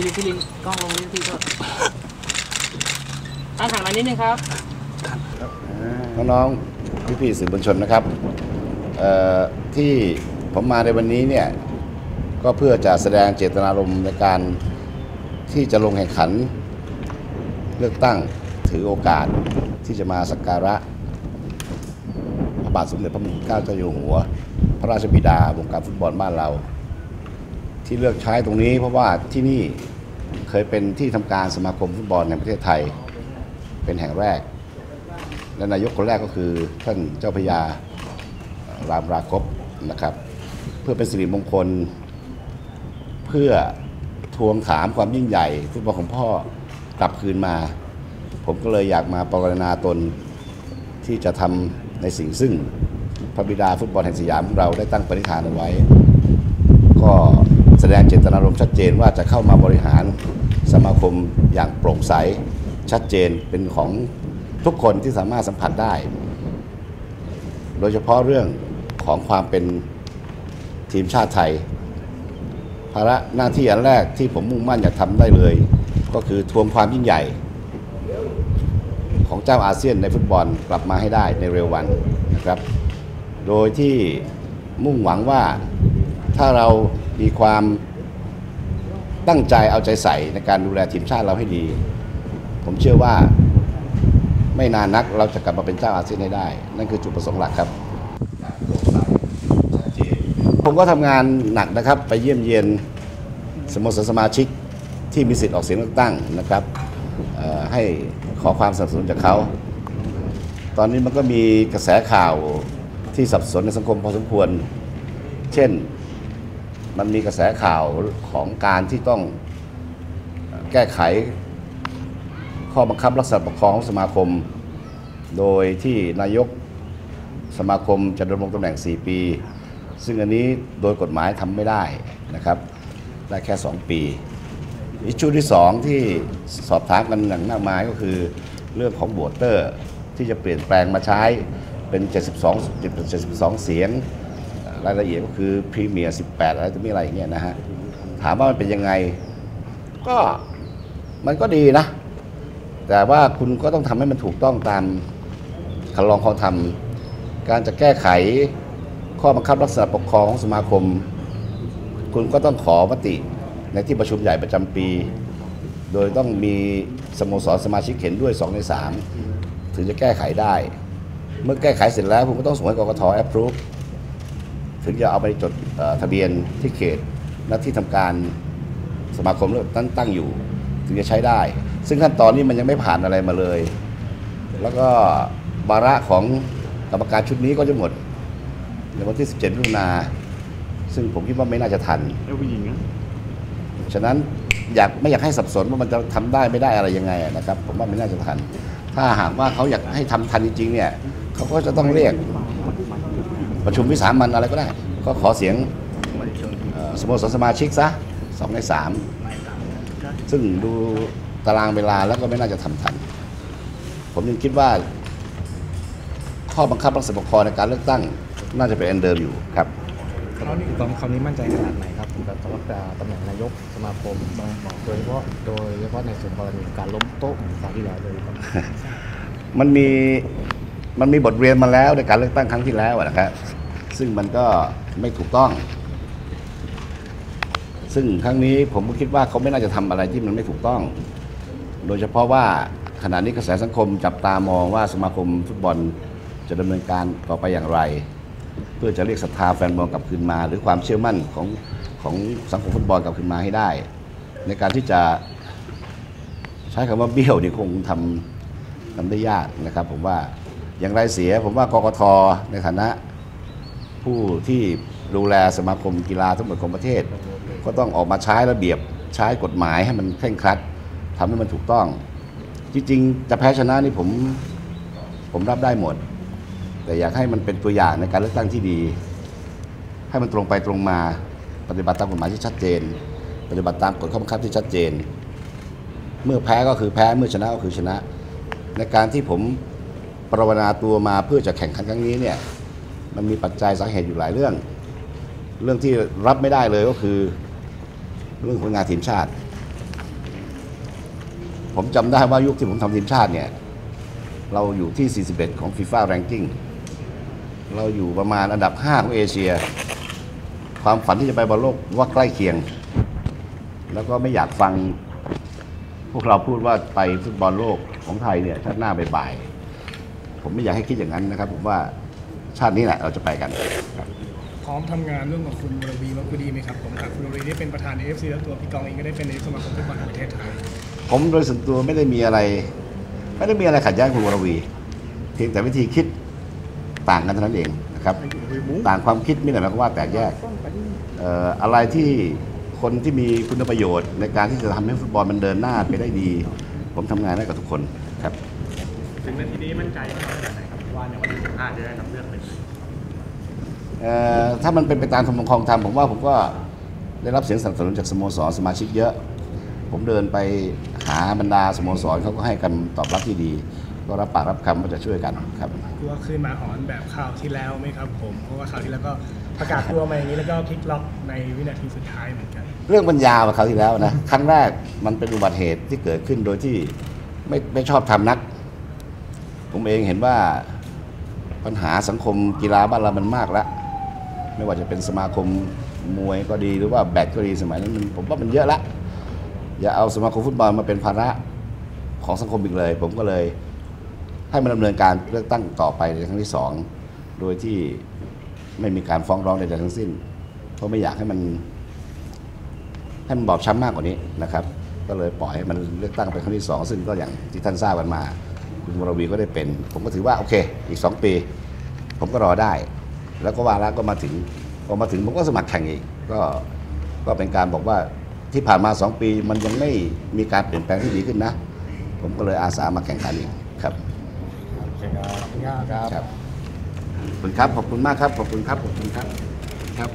พี่ลิพี่ลินกล้องลงนิดพี่ก็ตั้งถังมานิดนึงครับน้องๆพี่ๆสื่อมวลชนนะครับที่ผมมาในวันนี้เนี่ยก็เพื่อจะแสดงเจตนารมณ์ในการที่จะลงแข่งขัน เลือกตั้งถือโอกาสที่จะมาสักการะพระบาทสมเด็จพระมงกุฎเกล้าเจ้าอยู่หัว พระราชบิดาวงการฟุตบอลบ้านเรา ที่เลือกใช้ตรงนี้ เพราะว่าที่นี่เคยเป็นที่ทำการสมาคมฟุตบอลแห่งประเทศไทย เป็นแห่งแรก และนายกคนแรกก็คือท่านเจ้าพยารามราคบนะครับ เพื่อเป็นสิริมงคล เพื่อทวงถามความยิ่งใหญ่ฟุตบอลของพ่อกลับคืนมา ผมก็เลยอยากมาปรารถนาตนที่จะทำในสิ่งซึ่งพระบิดาฟุตบอลแห่งสยามของเราได้ตั้งปณิธานเอาไว้ ก็ แสดงเจตนารมณ์ชัดเจนว่าจะเข้ามาบริหารสมาคมอย่างโปร่งใสชัดเจนเป็นของทุกคนที่สามารถสัมผัสได้ โดยเฉพาะเรื่องของความเป็นทีมชาติไทย ภาระหน้าที่อันแรกที่ผมมุ่งมั่นอยากทำได้เลย ก็คือทวงความยิ่งใหญ่ ของเจ้าอาเซียนในฟุตบอลกลับมาให้ได้ในเร็ววันนะครับ โดยที่มุ่งหวังว่า ถ้าเรามีความตั้งใจเอาใจใส่ในการดูแลทีมชาติเราให้ดี ผมเชื่อว่าไม่นานนักเราจะกลับมาเป็นเจ้าอาเซียนได้ นั่นคือจุดประสงค์หลักครับ ผมก็ทำงานหนักนะครับ ไปเยี่ยมเยียนสโมสรสมาชิกที่มีสิทธิ์ออกเสียงเลือกตั้งนะครับให้ขอความสนับสนุนจากเขา ตอนนี้มันก็มีกระแสข่าวที่สับสนในสังคมพอสมควร เช่น มันมีกระแสข่าวของการที่ต้องแก้ไขข้อบังคับรักษาปกครองของสมาคม โดยที่นายกสมาคมจะดำรงตำแหน่ง 4 ปี ซึ่งอันนี้โดยกฎหมายทำไม่ได้นะครับ ได้แค่ 2 ปี อิชูที่ 2 ที่สอบถามกันอย่างมากมายก็คือเรื่องของโบวเตอร์ที่จะเปลี่ยนแปลงมาใช้เป็น 72 72 เสียง รายละเอียดก็คือพรีเมียร์18 อะไรจะมีอะไรอย่างเงี้ยนะฮะ ถามว่ามันเป็นยังไง ก็มันก็ดีนะ แต่ว่าคุณก็ต้องทำให้มันถูกต้องตามคันลองเขาทำการจะแก้ไขข้อบังคับรักษาปกครองของสมาคม คุณก็ต้องขอมติในที่ประชุมใหญ่ประจำปี โดยต้องมีสโมสรสมาชิกเห็นด้วย 2 ใน 3 ถึงจะแก้ไขได้ เมื่อแก้ไขเสร็จแล้ว คุณก็ต้องส่งให้กกต approve ถึงจะเอาไปจดเอ่อทะเบียนที่เขตและที่ทำการสมาคมเลือกตั้งตั้งอยู่ ถึงจะใช้ได้ ซึ่งขั้นตอนนี้มันยังไม่ผ่านอะไรมาเลย แล้วก็บาระของกรรมการชุดนี้ก็จะหมดในวันที่ 17มิถุนาซึ่งผมคิดว่าไม่น่าจะทันแล้วผู้หญิงอะฉะนั้นอยากไม่อยากให้สับสนว่ามันจะทำได้ไม่ได้อะไรยังไงนะครับ ผมว่าไม่น่าจะทัน ถ้าหากว่าเขาอยากให้ทำทันจริงๆเนี่ยเขาก็จะต้องเรียก ประชุมวิสามันอะไรก็ได้ ก็ขอเสียงเอ่อสโมสรสมาชิกซะสองในสามซึ่งดูตารางเวลาแล้วก็ไม่น่าจะทำทัน ผมยังคิดว่า ข้อบังคับรักษาปกครองในการเลือกตั้ง น่าจะเป็นอันเดิมอยู่ครับคราวนี้ตอนคราวนี้มั่นใจขนาดไหนครับสำหรับสำหรับตำแหน่งนายกสมาคมบางบอกโดยเฉพาะโดยเฉพาะในส่วนกรณีการล้มโต๊ะเหมือนคราวที่แล้วเลยครับ มันมี มันมีบทเรียนมาแล้วในการเลือกตั้งครั้งที่แล้วนะครับซึ่งมันก็ไม่ถูกต้อง ซึ่งครั้งนี้ผมก็คิดว่าเขาไม่น่าจะทำอะไรที่มันไม่ถูกต้อง โดยเฉพาะว่าขณะนี้กระแสสังคมจับตามองว่าสมาคมฟุตบอลจะดำเนินการต่อไปอย่างไร เพื่อจะเรียกศรัทธาแฟนบอลกลับคืนมา หรือความเชื่อมั่นของของสังคมฟุตบอลกลับคืนมาให้ได้ ในการที่จะใช้คำว่าเบี้ยวนี่คงทำทำได้ยากนะครับผมว่า อย่างไรเสียผมว่ากกทในฐานะผู้ที่ดูแลสมาคมกีฬาทั้งหมดของประเทศ ก็ต้องออกมาใช้ระเบียบใช้กฎหมายให้มันเคร่งครัดทำให้มันถูกต้อง จริงๆจะแพ้ชนะนี่ผมผมรับได้หมด แต่อยากให้มันเป็นตัวอย่างในการเลือกตั้งที่ดี ให้มันตรงไปตรงมาปฏิบัติตามกฎหมายที่ชัดเจน ปฏิบัติตามกฎข้อบังคับที่ชัดเจน เมื่อแพ้ก็คือแพ้เมื่อชนะก็คือชนะ ในการที่ผม ปรานาตัวมาเพื่อจะแข่งขันครั้งนี้เนี่ยมันมีปัจจัยสาเหตุอยู่หลายเรื่อง เรื่องที่รับไม่ได้เลยก็คือ เรื่องผลงานทีมชาติ ผมจำได้ว่ายุคที่ผมทำทีมชาติเนี่ย เราอยู่ที่ 41 ของ FIFA Ranking เราอยู่ประมาณอันดับ 5 ของเอเชีย ความฝันที่จะไปบอลโลกว่าใกล้เคียง แล้วก็ไม่อยากฟัง พวกเราพูดว่าไปฟุตบอลโลกของไทยเนี่ยชาติหน้าบ่ายๆ ผมไม่อยากให้คิดอย่างนั้นนะครับ ผมว่าชาตินี้แหละเราจะไปกันครับพร้อมทำงานร่วมกับคุณวรวีมักคุดีไหมครับผมหากคุณวรวีได้เป็นประธาน AFC แล้วตัวพี่กองเองก็ได้เป็นนายกสมาคมฟุตบอลแห่งประเทศไทยผมโดยส่วนตัวไม่ได้มีอะไร ไม่ได้มีอะไรขัดแย้งคุณวรวีเพียงแต่วิธีคิดต่างกันเท่านั้นเองนะครับ ต่างความคิดไม่ได้หมายความว่าแตกแยกเอ่ออะไรที่คนที่มีคุณประโยชน์ในการที่จะทำให้ฟุตบอลมันเดินหน้าไปได้ดี ผมทำงานได้กับทุกคนครับ ถึงนาทีนี้มั่นใจมากขนาดไหนครับว่าในวันที่15จะได้รับเลือกเป็นเอ่อถ้ามันเป็นไปตามธรรมครองธรรมผมว่าผมก็ได้รับเสียงสนับสนุนจากสโมสรสมาชิกเยอะ ผมเดินไปหาบรรดาสโมสรเขาก็ให้กันตอบรับที่ดี ก็รับปากรับคำว่าจะช่วยกันครับกลัวคืนหมาหอนแบบข่าวที่แล้วไหมครับผมเพราะว่าข่าวที่แล้วก็ประกาศตัวมาอย่างนี้แล้วก็พลิกล็อกในวินาทีสุดท้ายเหมือนกัน เรื่องมันยาวกว่าคราวที่แล้วนะครั้งแรกมันเป็นอุบัติเหตุที่เกิดขึ้นโดยที่ไม่ไม่ชอบทำนัก ผมเองเห็นว่าปัญหาสังคมกีฬาบ้านเรามันมากแล้ว ไม่ว่าจะเป็นสมาคมมวยก็ดีหรือว่าแบดก็ดีสมัยนั้นผมว่ามันเยอะละอย่าเอาสมาคมฟุตบอลมาเป็นภาระของสังคมอีกเลย ผมก็เลยให้มันดำเนินการเลือกตั้งต่อไปในครั้งที่สองโดยที่ไม่มีการฟ้องร้องใดๆทั้งสิ้น เพราะไม่อยากให้มันให้มันบอบช้ำมากกว่านี้นะครับ ก็เลยปล่อยให้มันเลือกตั้งเป็นครั้งที่สองซึ่งก็อย่างที่ท่านทราบกันมา คุณวรวีก็ได้เป็น ผมก็ถือว่าโอเค อีกสองปี ผมก็รอได้ แล้วก็วาระก็มาถึงพอมาถึงผมก็สมัครแข่งอีกก็ก็เป็นการบอกว่าที่ผ่านมาสองปีมันยังไม่มีการเปลี่ยนแปลงที่ดีขึ้นนะ ผมก็เลยอาสามาแข่งขันอีกครับครับครับขอบคุณครับ ขอบคุณมากครับ ขอบคุณครับ ขอบคุณครับ ครับ